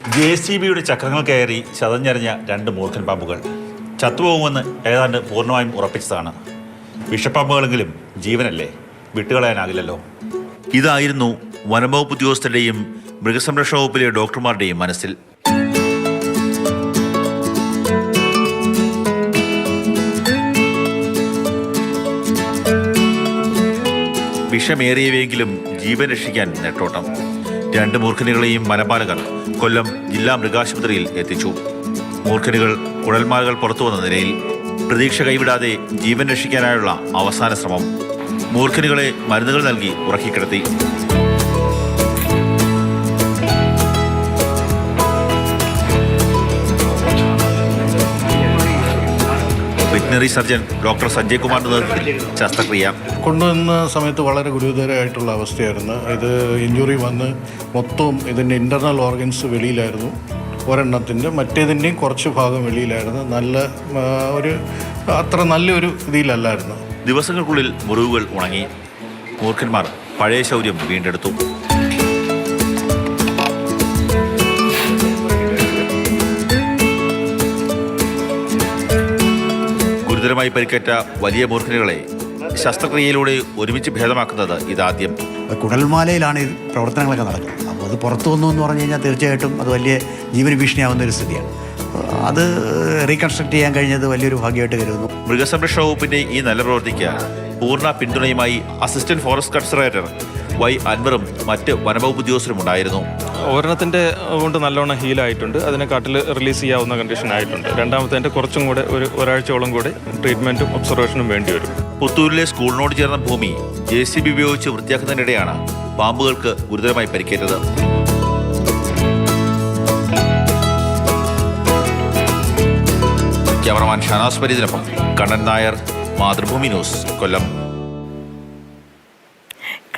J C ബിയുടെ ചക്രങ്ങൾ കയറി ചതഞ്ഞെറിഞ്ഞ രണ്ട് മൂർഖൻ പാമ്പുകൾ. ചത്തുപോകുമെന്ന് ഏതാണ്ട് പൂർണമായും ഉറപ്പിച്ചതാണ്. വിഷപ്പാമ്പുകളെങ്കിലും ജീവനല്ലേ? വിട്ടുകളയാനാകില്ലല്ലോ. ഇതായിരുന്നു വനംവകുപ്പ് ഉദ്യോഗസ്ഥരുടെയും മൃഗസംരക്ഷണ വകുപ്പിലെ ഡോക്ടർമാരുടെയും മനസ്സിൽ. വിഷമേറിയവെങ്കിലും ജീവൻ രക്ഷിക്കാൻ നെട്ടോട്ടം. രണ്ട് മൂർഖനികളെയും വനപാലകർ കൊല്ലം ജില്ലാ മൃഗാശുപത്രിയിൽ എത്തിച്ചു. മൂർഖനികൾ കുഴൽമാലകൾ പുറത്തു വന്ന നിലയിൽ പ്രതീക്ഷ കൈവിടാതെ ജീവൻ രക്ഷിക്കാനായുള്ള അവസാന ശ്രമം. മൂർഖനികളെ മരുന്നുകൾ നൽകി ഉറക്കിക്കിടത്തി. വെറ്റിനറി സർജൻ ഡോക്ടർ സഞ്ജയ് കുമാറിന്റെ നേതൃത്വത്തിൽ ശസ്ത്രക്രിയ. കൊണ്ടുവന്ന സമയത്ത് വളരെ ഗുരുതരമായിട്ടുള്ള അവസ്ഥയായിരുന്നു. ഇത് ഇഞ്ചുറി വന്ന് മൊത്തവും ഇതിന്റെ ഇന്റർണൽ ഓർഗൻസ് വെളിയിലായിരുന്നു. ഒരെണ്ണത്തിന്റെ മറ്റേതിന്റെയും കുറച്ച് ഭാഗം വെളിയിലായിരുന്നു. നല്ല ഒരു അത്ര നല്ലൊരു ഇതിലല്ലായിരുന്നു. ദിവസങ്ങൾക്കുള്ളിൽ മുറിവുകൾ ഉണങ്ങി. മൂർഖന്മാർ പഴയ ശൗര്യം വീണ്ടെടുത്തു. ഗുരുതരമായി പരിക്കേറ്റ വലിയ മൂർഖനുകളെ ശസ്ത്രക്രിയയിലൂടെ ഒരുമിച്ച് ഭേദമാക്കുന്നത് ഇതാദ്യം. കുടൽമാലയിലാണ് ഈ പ്രവർത്തനങ്ങളൊക്കെ നടക്കുന്നത്. അപ്പോൾ അത് പുറത്തു വന്നു എന്ന് പറഞ്ഞു കഴിഞ്ഞാൽ തീർച്ചയായിട്ടും അത് വലിയ ജീവന ഭീഷണിയാവുന്ന ഒരു സ്ഥിതിയാണ്. അത് റീകൺസ്ട്രക്ട് ചെയ്യാൻ കഴിഞ്ഞത് വലിയൊരു ഭാഗ്യമായിട്ട് കരുതുന്നു. മൃഗസംരക്ഷണ വകുപ്പിന്റെ ഈ നല്ല പ്രവർത്തിക്ക് പൂർണ പിന്തുണയുമായി അസിസ്റ്റന്റ് ഫോറസ്റ്റ് കൺസർവേറ്റർ വൈ അൻവറും മറ്റ് വനവകുപ്പ് ഉദ്യോഗസ്ഥരും ഉണ്ടായിരുന്നു. ഒരെണ്ണത്തിന്റെ കൊണ്ട് നല്ലോണം ഹീലായിട്ടുണ്ട് അതിനെ കാട്ടിൽ റിലീസ് ചെയ്യാവുന്ന കണ്ടീഷൻ ആയിട്ടുണ്ട്. രണ്ടാമത്തെ കുറച്ചും കൂടെ ഒരു ഒരാഴ്ചയോളം കൂടെ ട്രീറ്റ്മെന്റും ഒബ്സർവേഷനും വേണ്ടി വരും. പുത്തൂരിലെ സ്കൂളിനോട് ചേർന്ന ഭൂമി ജെ സി ബി ഉപയോഗിച്ച് വൃത്തിയാക്കുന്നതിനിടെയാണ് പാമ്പുകൾക്ക് ഗുരുതരമായി പരിക്കേറ്റത്. ക്യാമറമാൻ ഷാനാസ് പരീതിനൊപ്പം കണ്ണൻ നായർ മാതൃഭൂമി ന്യൂസ് കൊല്ലം.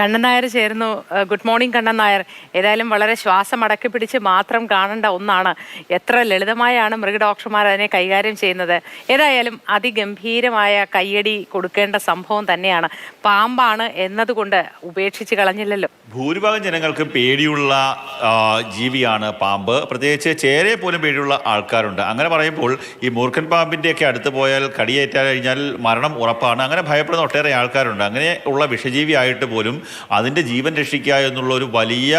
കണ്ണൻ നായർ ചേരുന്നു. Good morning Kannan Nair. ഏതായാലും വളരെ ശ്വാസം അടക്കി പിടിച്ച് മാത്രം കാണേണ്ട ഒന്നാണ്. എത്ര ലളിതമായാണ് മൃഗ ഡോക്ടർമാർ അതിനെ കൈകാര്യം ചെയ്യുന്നത്. ഏതായാലും അതിഗംഭീരമായ കയ്യടി കൊടുക്കേണ്ട സംഭവം തന്നെയാണ്. പാമ്പാണ് എന്നതുകൊണ്ട് ഉപേക്ഷിച്ച് കളഞ്ഞില്ലല്ലോ. ഭൂരിഭാഗം ജനങ്ങൾക്ക് പേടിയുള്ള ജീവിയാണ് പാമ്പ്. പ്രത്യേകിച്ച് ചേരയെ പോലും പേടിയുള്ള ആൾക്കാരുണ്ട്. അങ്ങനെ പറയുമ്പോൾ ഈ മൂർഖൻ പാമ്പിന്റെയൊക്കെ അടുത്ത് പോയാൽ കടിയേറ്റാൽ കഴിഞ്ഞാൽ മരണം ഉറപ്പാണ്. അങ്ങനെ ഭയപ്പെടുന്ന ഒട്ടേറെ ആൾക്കാരുണ്ട്. അങ്ങനെ ഉള്ള വിഷജീവിയായിട്ട് പോലും അതിന്റെ ജീവൻ രക്ഷിക്കുക എന്നുള്ള ഒരു വലിയ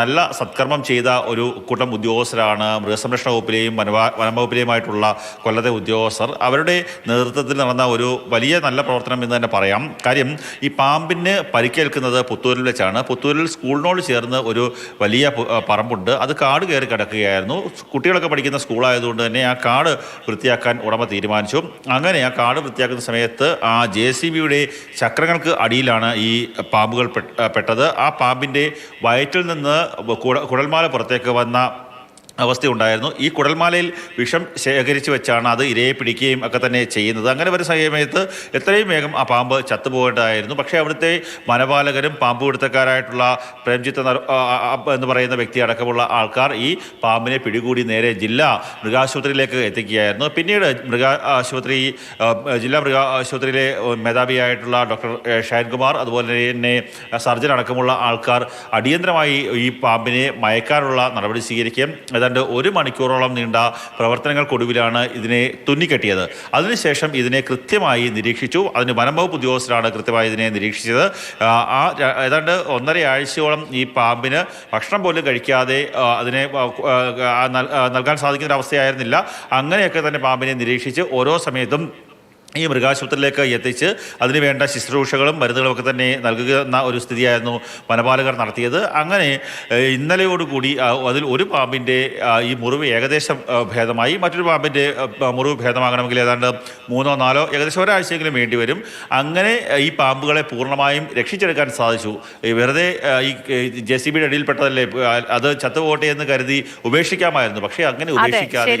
നല്ല സത്കർമ്മം ചെയ്ത ഒരു കൂട്ടം ഉദ്യോഗസ്ഥരാണ് മൃഗസംരക്ഷണ വകുപ്പിലെയും വനവാ വനംവകുപ്പിലെയുമായിട്ടുള്ള കൊല്ലത്തെ ഉദ്യോഗസ്ഥർ. അവരുടെ നേതൃത്വത്തിൽ നടന്ന ഒരു വലിയ നല്ല പ്രവർത്തനം എന്ന് തന്നെ പറയാം. കാര്യം ഈ പാമ്പിന് പരിക്കേൽക്കുന്നത് പുത്തൂരിൽ വെച്ചാണ്. പുത്തൂരിൽ സ്കൂളിനോട് ചേർന്ന് ഒരു വലിയ പറമ്പുണ്ട്. അത് കാട് കയറി കിടക്കുകയായിരുന്നു. കുട്ടികളൊക്കെ പഠിക്കുന്ന സ്കൂളായതുകൊണ്ട് തന്നെ ആ കാട് വൃത്തിയാക്കാൻ ഉടമ തീരുമാനിച്ചു. അങ്ങനെ ആ കാട് വൃത്തിയാക്കുന്ന സമയത്ത് ആ ജെ സി ബിയുടെ ചക്രങ്ങൾക്ക് അടിയിലാണ് ഈ പാമ്പുകൾ പെട്ടത്. ആ പാമ്പിന്റെ വയറ്റിൽ നിന്ന് കുട- കുടൽമാല പുറത്തേക്ക് വന്ന അവസ്ഥയുണ്ടായിരുന്നു. ഈ കുടൽമാലയിൽ വിഷം ശേഖരിച്ചു വെച്ചാണ് അത് ഇരയെ പിടിക്കുകയും ഒക്കെ തന്നെ ചെയ്യുന്നത്. അങ്ങനെ ഒരു സമയത്ത് എത്രയും വേഗം ആ പാമ്പ് ചത്തുപോകേണ്ടതായിരുന്നു. പക്ഷേ അവിടുത്തെ വനപാലകരും പാമ്പ് പിടുത്തക്കാരായിട്ടുള്ള പ്രേംജിത്ത് എന്ന് പറയുന്ന വ്യക്തി അടക്കമുള്ള ആൾക്കാർ ഈ പാമ്പിനെ പിടികൂടി നേരെ ജില്ലാ മൃഗാശുപത്രിയിലേക്ക് എത്തിക്കുകയായിരുന്നു. പിന്നീട് മൃഗാശുപത്രി ജില്ലാ മൃഗ ആശുപത്രിയിലെ മേധാവിയായിട്ടുള്ള ഡോക്ടർ ഷാൻകുമാർ അതുപോലെ തന്നെ സർജൻ അടക്കമുള്ള ആൾക്കാർ അടിയന്തരമായി ഈ പാമ്പിനെ മയക്കാനുള്ള നടപടി സ്വീകരിക്കുകയും ഏതാണ്ട് ഒരു മണിക്കൂറോളം നീണ്ട പ്രവർത്തനങ്ങൾക്കൊടുവിലാണ് ഇതിനെ തുന്നിക്കെട്ടിയത് അതിനുശേഷം ഇതിനെ കൃത്യമായി നിരീക്ഷിച്ചു അതിന് വനംവകുപ്പ് ഉദ്യോഗസ്ഥരാണ് കൃത്യമായി ഇതിനെ നിരീക്ഷിച്ചത് ആ, ഏതാണ്ട് ഒന്നര ആഴ്ചയോളം ഈ പാമ്പിന് ഭക്ഷണം പോലും കഴിക്കാതെ അതിനെ നൽകാൻ സാധിക്കുന്ന അവസ്ഥയായിരുന്നില്ല അങ്ങനെയൊക്കെ തന്നെ പാമ്പിനെ നിരീക്ഷിച്ച് ഓരോ സമയത്തും ഈ മൃഗാശുപത്രിയിലേക്ക് എത്തിച്ച് അതിനുവേണ്ട ശുശ്രൂഷകളും മരുന്നുകളും ഒക്കെ തന്നെ നൽകുന്ന ഒരു സ്ഥിതിയായിരുന്നു വനപാലകർ നടത്തിയത്. അങ്ങനെ ഇന്നലെയോടുകൂടി അതിൽ ഒരു പാമ്പിന്റെ ഈ മുറിവ് ഏകദേശം ഭേദമായി. മറ്റൊരു പാമ്പിന്റെ മുറിവ് ഭേദമാകണമെങ്കിൽ ഏതാണ്ട് മൂന്നോ നാലോ ഏകദേശം ഒരാഴ്ചയെങ്കിലും വേണ്ടി വരും. അങ്ങനെ ഈ പാമ്പുകളെ പൂർണമായും രക്ഷിച്ചെടുക്കാൻ സാധിച്ചു. വെറുതെ ഈ ജെ സി ബിയുടെ അടിയിൽപ്പെട്ടതല്ലേ അത് ചത്തുപോട്ടെ എന്ന് കരുതി ഉപേക്ഷിക്കാമായിരുന്നു. പക്ഷേ അങ്ങനെ ഉപേക്ഷിക്കാതെ